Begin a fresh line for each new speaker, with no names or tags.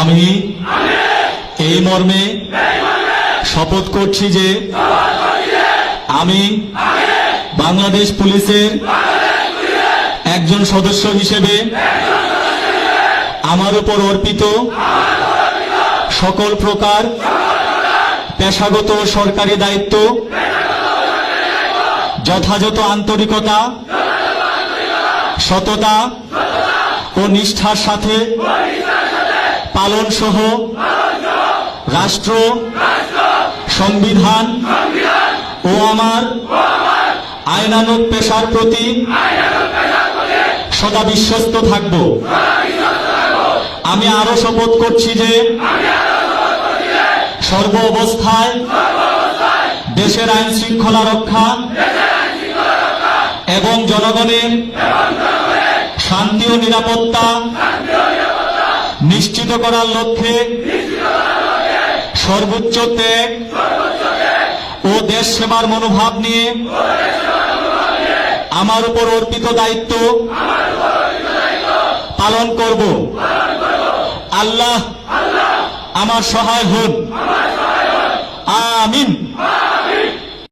আমি এই মর্মে শপথ করছি যে আমি বাংলাদেশ পুলিশের একজন সদস্য হিসেবে আমার উপর অর্পিত সকল প্রকার পেশাগত সরকারি দায়িত্ব, যথাযথ আন্তরিকতা, সততা ও নিষ্ঠার সাথে পালন সহ রাষ্ট্র, সংবিধান ও আমার আইনানুগ পেশার প্রতি সদা বিশ্বস্ত থাকব। আমি আরও শপথ করছি যে সর্ব অবস্থায় দেশের আইন শৃঙ্খলা রক্ষা এবং জনগণের শান্তি ও নিরাপত্তা নিশ্চিত করার লক্ষ্যে সর্বোচ্চ ত্যাগ ও দেশ সেবার মনোভাব নিয়ে আমার উপর অর্পিত দায়িত্ব পালন করব। আল্লাহ আমার সহায় হন। আমিন।